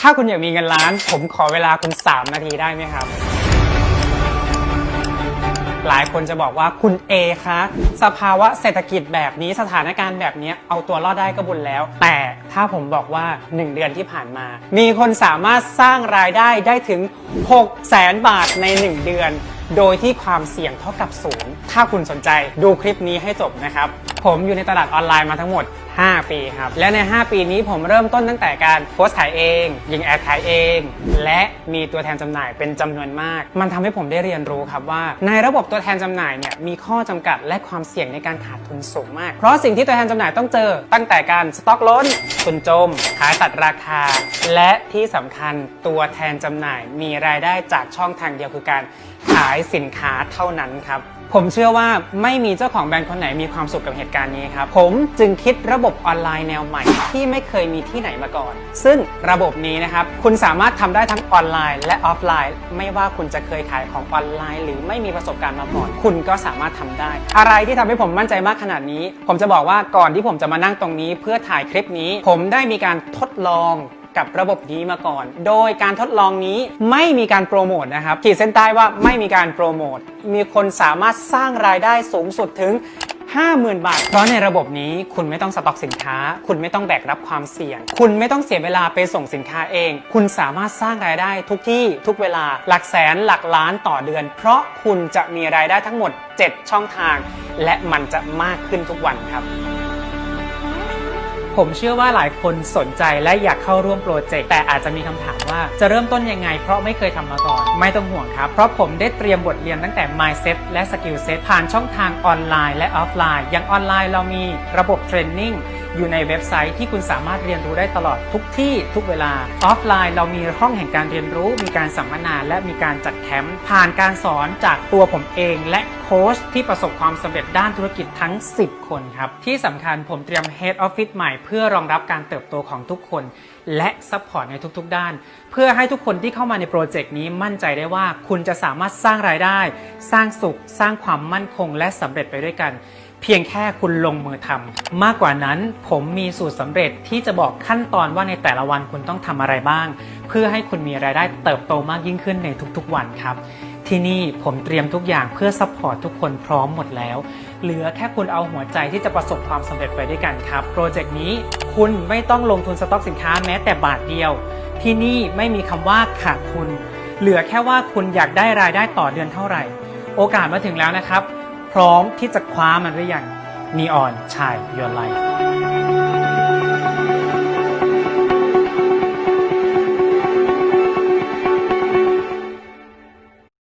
ถ้าคุณอยากมีเงินล้าน ผมขอเวลาคุณ 3 นาทีได้ไหมครับ หลายคนจะบอกว่าคุณเอคะสภาวะเศรษฐกิจแบบนี้สถานการณ์แบบนี้เอาตัวรอดได้ก็บุญแล้ว แต่ถ้าผมบอกว่า 1 เดือนที่ผ่านมา มีคนสามารถสร้างรายได้ได้ถึง6แสนบาทใน 1 เดือน โดยที่ความเสี่ยงเท่ากับศูนย์ถ้าคุณสนใจดูคลิปนี้ให้จบนะครับ ผมอยู่ในตลาดออนไลน์มาทั้งหมด5 ปีครับ และใน 5 ปีนี้ผมเริ่มต้นตั้งแต่การโพสต์ขายเอง ยิงแอดขายเอง และมีตัวแทนจำหน่ายเป็นจำนวนมาก มันทำให้ผมได้เรียนรู้ครับว่า ในระบบตัวแทนจำหน่ายเนี่ยมีข้อจำกัดและความเสี่ยงในการขาดทุนสูงมาก เพราะสิ่งที่ตัวแทนจำหน่ายต้องเจอ ตั้งแต่การสต็อกล้นทุนจม ขายตัดราคา และที่สำคัญตัวแทนจำหน่ายมีรายได้จากช่องทางเดียวคือการขายสินค้าเท่านั้นครับ ผมเชื่อว่าไม่มีเจ้าของแบรนด์คนไหนมีความสุขกับเหตุการณ์นี้ครับ ผมจึงคิดระบบออนไลน์แนวใหม่ ที่ไม่เคยมีที่ไหนมาก่อน ซึ่งระบบนี้นะครับ คุณสามารถทำได้ทั้งออนไลน์และออฟไลน์ ไม่ว่าคุณจะเคยขายของออนไลน์ หรือไม่มีประสบการณ์มาก่อน คุณก็สามารถทำได้ อะไรที่ทำให้ผมมั่นใจมากขนาดนี้ ผมจะบอกว่าก่อนที่ผมจะมานั่งตรงนี้ เพื่อถ่ายคลิปนี้ ผมได้มีการทดลอง กับระบบนี้มาก่อน โดยการทดลองนี้ไม่มีการโปรโมทนะครับ ขีดเส้นใต้ว่าไม่มีการโปรโมท มีคนสามารถสร้างรายได้สูงสุดถึง 50,000 บาท เพราะในระบบนี้คุณไม่ต้องสต็อกสินค้า คุณไม่ต้องแบกรับความเสี่ยง คุณไม่ต้องเสียเวลาไปส่งสินค้าเอง คุณสามารถสร้างรายได้ทุกที่ทุกเวลาหลักแสนหลักล้านต่อเดือน เพราะคุณจะมีรายได้ทั้งหมด 7 ช่องทาง และมันจะมากขึ้นทุกวันครับ ผมเชื่อว่าหลายคนสนใจและอยากเข้าร่วมโปรเจกต์แต่อาจจะมีคำถามว่าจะเริ่มต้นยังไง เพราะไม่เคยทำมาก่อน ไม่ต้องห่วงครับ เพราะผมได้เตรียมบทเรียนตั้งแต่ mindset และ skill set ผ่านช่องทางออนไลน์และออฟไลน์ อย่างออนไลน์เรามีระบบเทรนนิ่ง อยู่ในเว็บไซต์ที่คุณสามารถเรียนรู้ได้ตลอดทุกที่ทุกเวลา ออฟไลน์เรามีห้องแห่งการเรียนรู้ มีการสัมมนาและมีการจัดแคมป์ผ่านการสอนจากตัวผมเอง และโค้ชที่ประสบความสำเร็จด้านธุรกิจทั้ง 10 คนครับ ที่สำคัญผมเตรียม Head Office ใหม่เพื่อรองรับการเติบโตของทุกคน และซัพพอร์ตในทุกๆ ด้าน เพื่อให้ทุกคนที่เข้ามาในโปรเจกต์นี้มั่นใจได้ว่าคุณจะสามารถสร้างรายได้ สร้างสุข สร้างความมั่นคง และสำเร็จไปด้วยกัน เพียงแค่คุณลงมือทำมากกว่านั้นผมมีสูตรสำเร็จที่จะบอกขั้นตอนว่าในแต่ละวันคุณต้องทำอะไรบ้าง เพื่อให้คุณมีรายได้เติบโตมากยิ่งขึ้นในทุกๆวันครับ ที่นี่ผมเตรียมทุกอย่างเพื่อซัพพอร์ตทุกคนพร้อมหมดแล้ว เหลือแค่คุณเอาหัวใจที่จะประสบความสำเร็จไปด้วยกันครับ โปรเจกต์นี้คุณไม่ต้องลงทุนสต็อกสินค้าแม้แต่บาทเดียว ที่นี่ไม่มีคำว่าขาดทุน เหลือแค่ว่าคุณอยากได้รายได้ต่อเดือนเท่าไหร่ โอกาสมาถึงแล้วนะครับ พร้อมที่จะคว้ามันหรือยังนีออนชายยอนไล